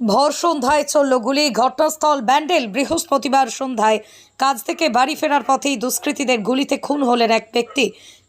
ভর সন্ধ্যায় চলল গুলি, ঘটনাস্থল, ব্যান্ডেল। বৃহস্পতিবার সন্ধ্যায় কাজ থেকে বাড়ি ফেরার পথেই দুষ্কৃতীদের গুলিতে খুন হলেন এক ব্যক্তি।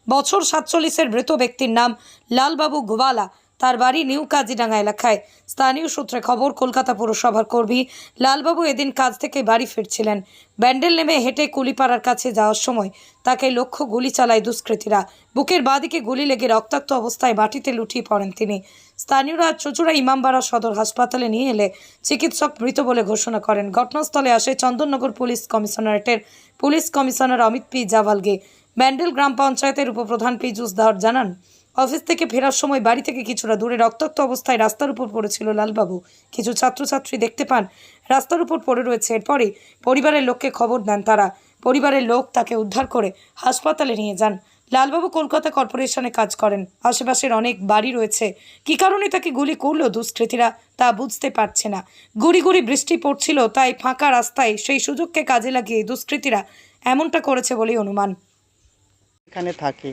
বছর সাতচল্লিশের মৃত ব্যক্তির নাম লালবাবু গোয়ালা তার বাড়ি নিউ কাজিডাঙ্গা এলাকায়। স্থানীয় সূত্রে খবর, কলকাতা পুরসভার কর্মী লালবাবু এদিন কাজ থেকে বাড়ি ফিরছিলেন। ব্যান্ডেল নেমে হেঁটে কুলিপাড়ার কাছে যাওয়ার সময় তাকে লক্ষ্য গুলি চালায় দুষ্কৃতীরা। বুকের বাঁদিকে গুলি লেগে রক্তাক্ত অবস্থায় মাটিতে লুটিয়ে পড়েন তিনি। স্থানীয়রা চচুরা ইমামবাড়া সদর হাসপাতালে নিয়ে এলে চিকিৎসক মৃত বলে ঘোষণা করেন। ঘটনাস্থলে আসে Chandannagar police কমিশনারেটের police commissioner Amit P Javalge. Bandel গ্রাম পঞ্চায়েতের উপপ্রধান পীযুষ দাহর জানান অফিস থেকে ফেরার সময় বাড়ি থেকে কিছুটা দূরে রক্তাক্ত অবস্থায় রাস্তার উপর পড়েছিল লালবাবু। কিছু ছাত্রছাত্রী দেখতে পান। রাস্তার উপর পড়ে রয়েছে। এরপরে পরিবারের লোককে খবর দেন তারা। পরিবারের লোক তাকে উদ্ধার করে হাসপাতালে নিয়ে যান। লালবাবু কলকাতা কর্পোরেশনে কাজ করেন। আশেপাশের অনেক বাড়ি রয়েছে। কি কারণে তাকে গুলি করল দুষ্কৃতীরা তা বুঝতে পারছে না। গুড়ি গুড়ি বৃষ্টি পড়ছিল, তাই ফাঁকা রাস্তায় সেই সুযোগকে কাজে লাগিয়ে দুষ্কৃতীরা এমনটা করেছে বলেই অনুমান। এখানে থাকে।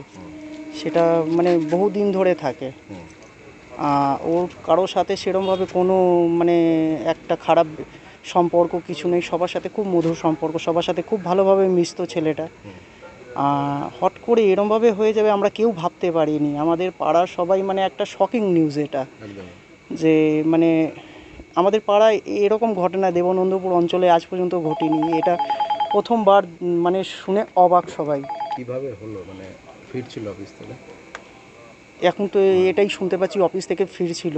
সেটা মানে বহুদিন ধরে থাকে। ওর কারোর সাথে সেরমভাবে কোনো মানে একটা খারাপ সম্পর্ক কিছু নেই। সবার সাথে খুব মধুর সম্পর্ক সবার সাথে খুব ভালোভাবে মিশতো ছেলেটা। হট করে এরমভাবে হয়ে যাবে আমরা কেউ ভাবতে পারিনি। আমাদের পাড়ার সবাই মানে একটা শকিং নিউজ এটা। যে মানে আমাদের পাড়ায় এরকম ঘটনা দেবনন্দপুর অঞ্চলে আজ পর্যন্ত ঘটেনি। এটা প্রথমবার মানে শুনে অবাক সবাই। কীভাবে হলো? মানে ফিরছিল অফিস থেকে? এখন তো এটাই শুনতে পাচ্ছি অফিস থেকে ফিরছিল।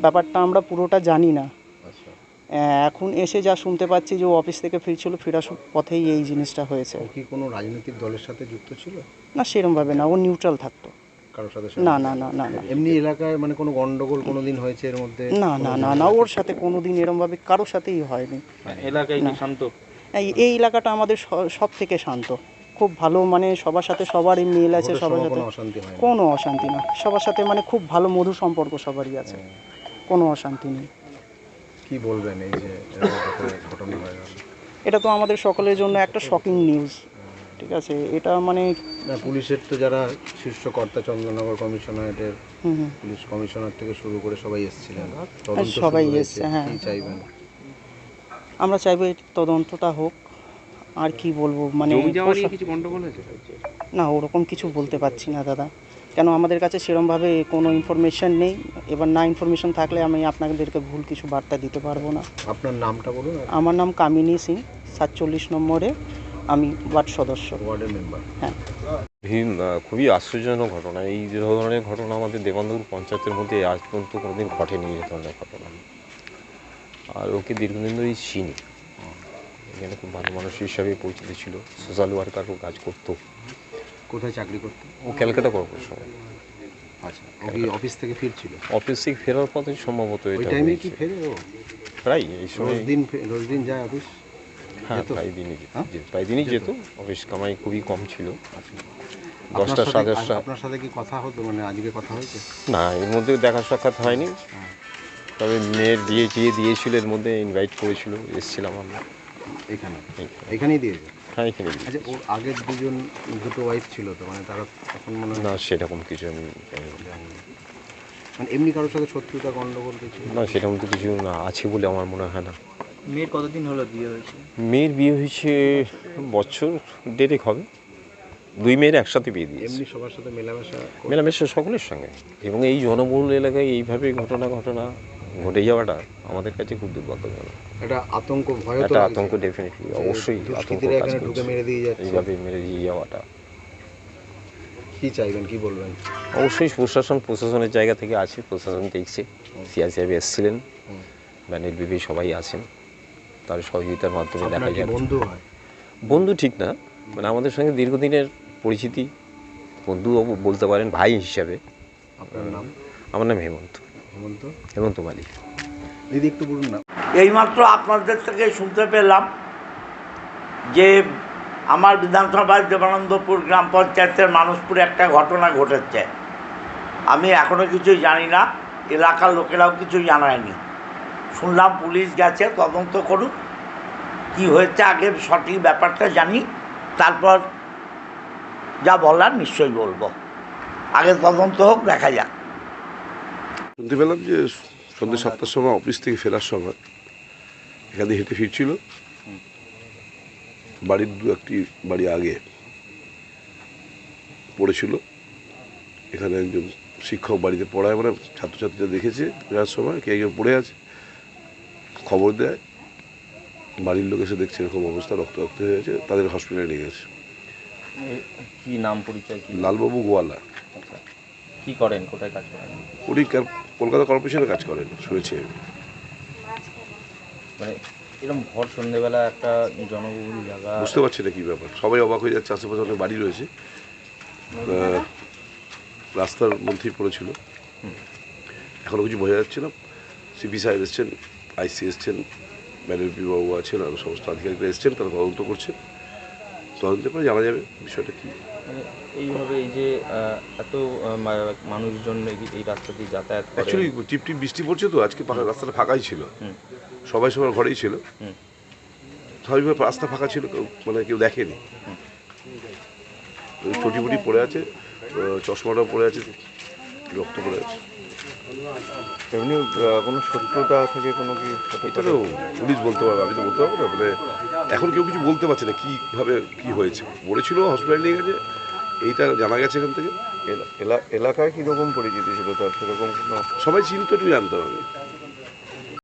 ব্যাপারটা আমরা পুরোটা জানি না। আচ্ছা। এখন এসে যা শুনতে পাচ্ছি যে ও অফিস থেকে ফিরছিল ফেরার সব পথেই এই জিনিসটা হয়েছে। কি কোনো রাজনৈতিক দলের সাথে যুক্ত ছিল? না সেরমভাবে না ও নিউট্রাল থাকতো। কারোর সাথে না না না না না। এমনি এলাকায় মানে কোনো গন্ডগোল কোনো দিন হয়েছে এর মধ্যে? না না না না ওর সাথে কোনো দিন এরমভাবে কারোর সাথেই হয়নি। এলাকায় শান্ত? এই এই এলাকাটা আমাদের সব থেকে শান্ত। খুব ভালো মানে সবার সাথে সবারই মিল আছে সবার সাথে কোনো অশান্তি হয় না। সবার সাথে মানে খুব ভালো মধুর সম্পর্ক সবারই আছে কোনো অশান্তি নেই। কি বলবেন এই যে ঘটনা হয়ে গেল? এটা তো আমাদের সকলের জন্য একটা শকিং নিউজ ঠিক আছে? এটা মানে পুলিশের তো যারা শীর্ষ কর্তা চন্দ্রনগর কমিশনারেটের পুলিশ কমিশনার থেকে শুরু করে সবাই এসেছিলেন। তদন্ত সবাই। এসছে, হ্যাঁ। চাইবেন? আমরা চাইব তদন্তটা হোক আর কি বলব মানে না ওরকম কিছু বলতে পারছি না দাদা। কেন আমাদের কাছে সেরমভাবে কোনো ইনফরমেশন নেই। এবার না ইনফরমেশন থাকলে আমি আপনাদেরকে ভুল কিছু বার্তা দিতে পারব না। আপনার নামটা বলুন আমার নাম কামিনী সিং সাতচল্লিশ নম্বরে। আমি ওয়ার্ড সদস্য। ওয়ার্ডের মেম্বার হ্যাঁ। ভীম খুবই আশ্চর্যজনক ঘটনা। এই যে ধরনের ঘটনা আমাদের দেবান্দপুর পঞ্চায়েতের মধ্যে আজ পর্যন্ত কোনোদিন ঘটেনি এই ধরনের ঘটনা। আর ওকে দীর্ঘদিন ধরেই চিনি। এখানে খুব ভালো মানুষ হিসাবে পরিচিত ছিল। সোশ্যাল ওয়ার্কারও কাজ করতো। কোথায় চাকরি করতে? ও ক্যালকাটা কর্পোরেশনে। আচ্ছা অফিস থেকে ফিরছিল? অফিস থেকে ফেরার পথে সম্ভবত ওই এটা টাইমে কি ফেরে ও? প্রায় এই সময় দিন রোজ দিন যায় অফিস? হ্যাঁ প্রায় দিনই। হ্যাঁ? যে- প্রায় দিনই যেত। অফিস কামাই খুবই কম ছিল। দশটা সাড়ে সাথে- দশটা আপনার সাথে কি কথা হতো? মানে আজকে কথা হয়েছে? না এর মধ্যে দেখা সাক্ষাৎ হয়নি। তবে মেয়ের বিয়ে টিয়ে দিয়েছিল এর মধ্যে ইনভাইট করেছিল। এসেছিলাম আমরা। এখানে। এখানেই দিয়েছে হ্যাঁ এখানে। আচ্ছা ওর আগের দুজন দুটো ওয়াইফ ছিল তো মানে তারা তখন মনে হয় না সেরকম কিছু আমি জানি না। জানি না। মানে এমনি কারোর সাথে শত্রুতা গন্ডগোল কিছু? না সেরকম তো কিছু না আছে বলে আমার মনে হয় না। মেয়ের কতদিন হলো বিয়ে হয়েছে? মেয়ের বিয়ে হয়েছে বছর দেড়েক হবে। দুই মেয়ের একসাথে বিয়ে দিয়েছে। এমনি সবার সাথে মেলামেশা করে- মেলামেশা সকলের সঙ্গে। এবং এই জনবহুল এলাকায় এইভাবে ঘটনা ঘটনা ঘটে যাওয়াটা আমাদের কাছে খুব দুর্ভাগ্যজনক। একটা আতঙ্ক ভয় একটা আতঙ্ক ডেফিনেটলি অবশ্যই আতঙ্ক কাজ করছে। মেরে দিয়ে যাচ্ছে। এইভাবে মেরে দিয়ে যাওয়াটা। কি চাইবেন কি বলবেন? অবশ্যই প্রশাসন প্রশাসনের জায়গা থেকে আছে প্রশাসন দেখছে সিআই সাহেব এসেছিলেন হুম। ব্যানের বিবি সবাই আছেন তার সহযোগিতার মাধ্যমে দেখা যায় বন্ধু হয়? বন্ধু ঠিক না মানে আমাদের সঙ্গে দীর্ঘদিনের পরিচিতি বন্ধু বলতে পারেন ভাই হিসাবে। আপনার নাম? আমার নাম হেমন্ত। হেমন্ত। হেমন্ত মালিক। দিদি একটু বলুন না। এইমাত্র আপনাদের থেকে শুনতে পেলাম যে আমার বিধানসভার দেবানন্দপুর গ্রাম পঞ্চায়েতের মানুষপুরে একটা ঘটনা ঘটেছে। আমি এখনও কিছুই জানি না এলাকার লোকেরাও কিছু জানায়নি। শুনলাম পুলিশ গেছে তদন্ত করুক কি হয়েছে আগে সঠিক ব্যাপারটা জানি তারপর যা বলার নিশ্চয়ই বলব। আগে তদন্ত হোক দেখা যাক। শুনতে পেলাম যে সন্ধ্যে সাতটার সময় অফিস থেকে ফেরার সময় এখানে হেঁটে ফিরছিল। বাড়ির দু একটি বাড়ি আগে পড়েছিল। এখানে একজন শিক্ষক বাড়িতে পড়ায় মানে ছাত্রছাত্রীরা দেখেছে ফেরার সময় কে একজন পড়ে আছে খবর দেয়। বাড়ির লোক এসে দেখছে এরকম অবস্থা রক্ত রক্ত হয়ে গেছে তাদের হসপিটালে নিয়ে গেছে। কি নাম পরিচয় কি? লালবাবু গোয়ালা। আচ্ছা। কি করেন? কোথায় কাজ করেন? উনি কলকাতা কর্পোরেশনে কাজ করেন শুনেছি মানে এরকম ভর সন্ধ্যেবেলা একটা জনবহুল জায়গা। বুঝতে পারছি না কি ব্যাপার। সবাই অবাক হয়ে যাচ্ছে আশেপাশে অনেক বাড়ি রয়েছে। রাস্তার মধ্যেই পড়েছিল। এখনও কিছু বোঝা যাচ্ছে না। সিপি সাহেব এসছেন আইসি এসছেন ম্যানেজবি বাবু আছেন আরও সমস্ত আধিকারিকরা এসছেন তারা তদন্ত করছেন। তদন্তের পরে জানা যাবে বিষয়টা কী। মানে এইভাবে এই যে এত মানুষজন এই- এই রাস্তা দিয়ে যাতায়াত করে। অ্যাকচুয়ালি টিপ টিপ বৃষ্টি পড়ছে তো আজকে পাকা রাস্তাটা ফাঁকাই ছিল। সবাই সবার ঘরেই ছিল। হুম। স্বাভাবিকভাবে রাস্তা ফাঁকা ছিল মানে কেউ দেখেনি। ওই চটি ফুটি পড়ে আছে চশমাটা চশমাটাও পড়ে আছে রক্ত পড়ে আছে। এমনি কোনো শত্রুতা থেকে কোনো কি এটা তো পুলিশ বলতে পারবে আমি তো বলতে পারব না মানে এখন কেউ কিছু বলতে পারছে না কীভাবে কি হয়েছে? বলেছিল হসপিটালে নিয়ে গেছে এইটা জানা গেছে এখান থেকে। এলা- এলা- এলাকায় কীরকম পরিচিতি ছিল তার? সেরকম সবাই চিনতো একটু জানতাম আমি